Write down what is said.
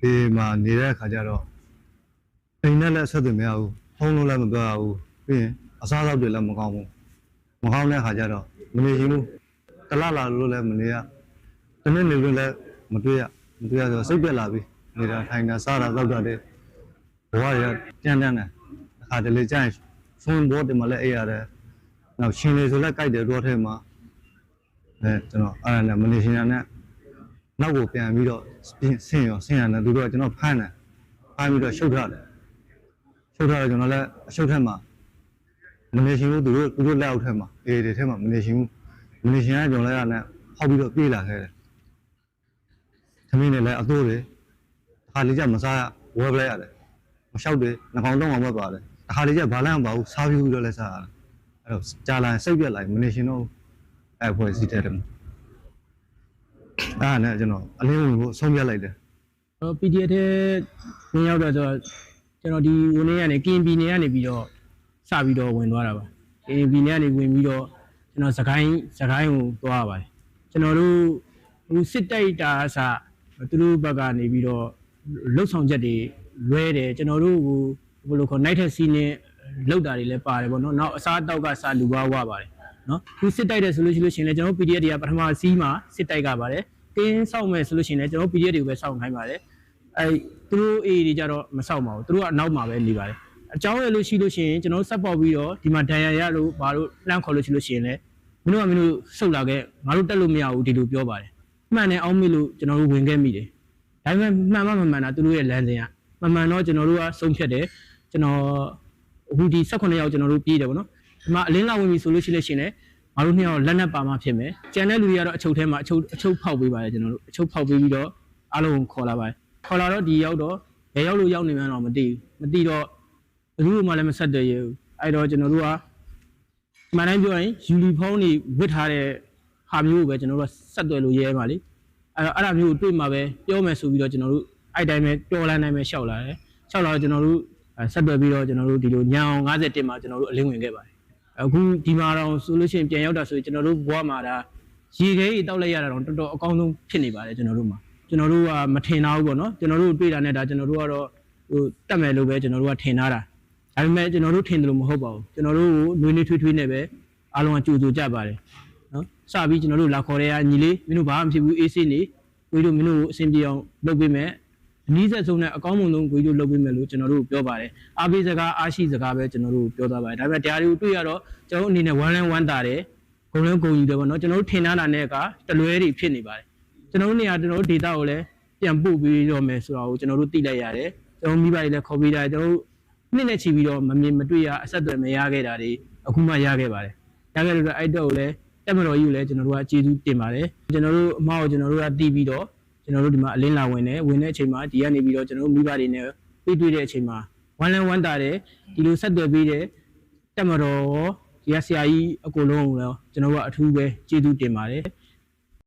ဒီမှာနေတဲ့အခါကျတော့အိမ်နဲ့လည်းဆက်သွယ်မရဘူးဖုန်းလုံးလည်းမပြောရဘူးပြီးရင်အစားအသောက်တွေလည်းမကောင်းဘူးမကောင်းတဲ့အခါကျတော့မနေချင်ဘူးတလလာလို့လည်းမနေရတနေ့နေလို့လည်းမတွေ့ရမတွေ့ရဆိုတော့စိတ်ပြက်လာပြီနေတာထိုင်တာစားတာတောက်တာတွေဘဝတွေကကြမ်းတမ်းတယ်အခါတလေကြာရင်ဖုန်းဘောတွေမှာလည်းအိပ်ရတယ်နောက်ရှင်လေဆိုလည်းကြိုက်တယ်တော့ထဲမှာအဲကျွန်တော်အဲ့ဒါနဲ့မနေရှင်ရနဲ့ နောက်ကိုပြန်ပြီးတော့ဆင်းရောဆင်းရတယ်သူတို့ကကျွန်တော်ဖမ်းတယ်ဖမ်းပြီးတော့ရှုပ်ထားတယ်ရှုပ်ထားတော့ကျွန်တော်လည်းအရှုပ်ထက်မှာမနေရှင်ဘူးသူတို့သူတို့လက်အောက်ထက်မှာအေးတွေထက်မှာမနေရှင်ဘူးမနေရှင်ကကျွန်တော်လည်းအဲ့နဲ့ဟောက်ပြီးတော့ပြေးလာခဲ့တယ်သမီးနဲ့လည်းအတိုးတွေတစ်ခါလေးကျမစားရဝယ်ပလိုက်ရတယ်မလျှောက်တယ်နှကောင်တော့မှမပါတယ်တစ်ခါလေးကျဘာလန့်မပါဘူးစားပြီးတော့လည်းစားရတယ်အဲ့တော့ကြာလာရင်စိတ်ပြက်လာရင်မနေရှင်တော့အဲ့ဖွဲ့စည်းတဲ့တယ် အဲ့ဒါနဲ့ကျွန်တော်အလင်းဝင်ဖို့ဆုံးဖြတ်လိုက်တယ်တော့ PDF ထဲဝင်ရောက်တော့ဆိုတော့ကျွန်တော်ဒီဝင်နေကနေ KNB နေကနေပြီးတော့စပြီးတော့ဝင်သွားတာပါ KNB နေကနေဝင်ပြီးတော့ကျွန်တော်စကိုင်းစကိုင်းကိုသွားပါတယ်ကျွန်တော်တို့ဟိုစစ်တိုက်တာအစသူတို့ဘက်ကနေပြီးတော့လှုပ်ဆောင်ချက်တွေလွဲတယ်ကျွန်တော်တို့ဟိုဘယ်လိုခေါ် night taxi နဲ့လောက်တာတွေလည်းပါတယ်ပေါ့နော်နောက်အစားအသောက်ကစားလူပါဝပါတယ်နော်ခုစစ်တိုက်တယ်ဆိုလို့ရှိလို့ရှိရင်လည်းကျွန်တော်တို့ PDF တွေကပထမစီးမှာစစ်တိုက်ကပါတယ် တင်းစောက်မယ်ဆိုလို့ရှိရင်လည်းကျွန်တော်တို့ PDF တွေကိုပဲစောင့်ခိုင်းပါတယ်အဲသူတို့အေးတွေကြတော့မဆောက်ပါဘူးသူတို့ကအနောက်မှာပဲနေပါတယ်အကြောင်းရလို့ရှိလို့ရှိရင်ကျွန်တော်တို့ဆက်ပေါက်ပြီးတော့ဒီမှာဒဏ်ရာရလို့ဘာလို့လှမ်းခေါ်လို့ရှိလို့ရှိရင်လည်းမင်းတို့ကမင်းတို့ဆုတ်လာခဲ့ငါတို့တက်လို့မရဘူးဒီလိုပြောပါတယ်မှန်တယ်အောင်မေလို့ကျွန်တော်တို့ဝင်ခဲ့မိတယ်ဒါပေမဲ့မှန်မှမမှန်တာသူတို့ရဲ့လမ်းစဉ်ကမမှန်တော့ကျွန်တော်တို့ကဆုံးဖြတ်တယ်ကျွန်တော်အခုဒီ18ရောက်ကျွန်တော်တို့ပြေးတယ်ဗောနော်ဒီမှာအလင်းလာဝင်ပြီဆိုလို့ရှိလို့ရှိရင်လည်း ငါတို့နှစ်ယောက်လက်နက်ပါမှဖြစ်မယ်ကျန်တဲ့လူတွေကတော့အချုပ်ထဲမှာအချုပ်အချုပ်ဖောက်ပေးပါတယ်ကျွန်တော်တို့အချုပ်ဖောက်ပေးပြီးတော့အားလုံးကိုခေါ်လာပါတယ်ခေါ်လာတော့ဒီရောက်တော့ဘယ်ရောက်လို့ရောက်နေမှန်းတော့မသိဘူးမသိတော့ဘယ်သူမှလည်းမဆက်တယ်ရဘူးအဲ့တော့ကျွန်တော်တို့ကမှန်တိုင်းပြောရင်ယူနီဖောင်းတွေဝတ်ထားတဲ့ဟာမျိုးကိုပဲကျွန်တော်တို့ကဆက်သွယ်လို့ရဲပါလေအဲ့တော့အဲ့ဒါမျိုးကိုတွေ့မှာပဲပြောမယ်ဆိုပြီးတော့ကျွန်တော်တို့အဲ့တိုင်းပဲပြောလန်းတိုင်းပဲရှောက်လာတယ်ရှောက်လာတော့ကျွန်တော်တို့ဆက်သွယ်ပြီးတော့ကျွန်တော်တို့ဒီလိုညောင်51မှာကျွန်တော်တို့အလင်းဝင်ခဲ့ပါတယ် အခုဒီမှာတော့ဆိုလို့ရှိရင်ပြန်ရောက်တာဆိုရင်ကျွန်တော်တို့ဘဝမှာဒါရေခဲကြီးတောက်လိုက်ရတာတော့တော်တော်အကောင်းဆုံးဖြစ်နေပါတယ်ကျွန်တော်တို့မှာကျွန်တော်တို့ကမထင်တာဘူးပေါ့နော်ကျွန်တော်တို့တွေ့တာနဲ့ဒါကျွန်တော်တို့ကတော့ဟိုတက်မယ်လို့ပဲကျွန်တော်တို့ကထင်ထားတာဒါပေမဲ့ကျွန်တော်တို့ထင်တယ်လို့မဟုတ်ပါဘူးကျွန်တော်တို့ကိုနှွေးနှွေးထွေးထွေးနဲ့ပဲအားလုံးကကြိုကြိုကြပါတယ်နော်စပြီးကျွန်တော်တို့လာခေါ်တဲ့ကညီလေးမင်းတို့ဘာမှမဖြစ်ဘူးအေးဆေးနေကိုကြီးတို့မင်းတို့ကိုအဆင်ပြေအောင်လုပ်ပေးမယ် အနည်းဆက်ဆုံးနဲ့အကောင်းဆုံးကိုကြီးတို့လုပ်ပေးမယ်လို့ကျွန်တော်တို့ပြောပါတယ်အားပေးစကားအားရှိစကားပဲကျွန်တော်တို့ပြောသွားပါတယ်ဒါပေမဲ့တရားတွေကိုတွေ့ရတော့ကျွန်တော်တို့အနေနဲ့ဝမ်းလန်းဝမ်းသာတယ်ဂုံလန်းဂုံယူတယ်ပေါ့နော်ကျွန်တော်တို့ထင်ထားတာနဲ့ကတလွဲတွေဖြစ်နေပါတယ်ကျွန်တော်တို့နေရာကျွန်တော်တို့ data ကိုလည်းပြန်ပို့ပြီးတော့မယ်ဆိုတာကိုကျွန်တော်တို့သိလိုက်ရတယ်ကျွန်တော်မိဘတွေလည်းခေါ်ပေးတာကျွန်တော်တို့နှစ်နဲ့ချီပြီးတော့မမြင်မတွေ့ရအဆက်အသွယ်မရခဲ့တာတွေအခုမှရခဲ့ပါတယ်ရခဲ့လို့တော့အဲ့တော့ကိုလည်းတက်မတော်ကြီးကိုလည်းကျွန်တော်တို့ကကျေးဇူးတင်ပါတယ်ကျွန်တော်တို့အမားကိုကျွန်တော်တို့ကတီးပြီးတော့ ကျွန်တော်တို့ဒီမှာအလင်းလာဝင်တယ်ဝင်တဲ့အချိန်မှာဒီကနေပြီးတော့ကျွန်တော်တို့မိဘတွေနဲ့တွေ့တွေ့တဲ့အချိန်မှာဝမ်းလန်းဝမ်းသာတယ်ဒီလိုဆက်သွယ်ပြီးတဲ့တက်မတော်ဒီကဆရာကြီးအကုန်လုံးကိုလည်းကျွန်တော်တို့ကအထူးပဲကျေးဇူးတင်ပါတယ်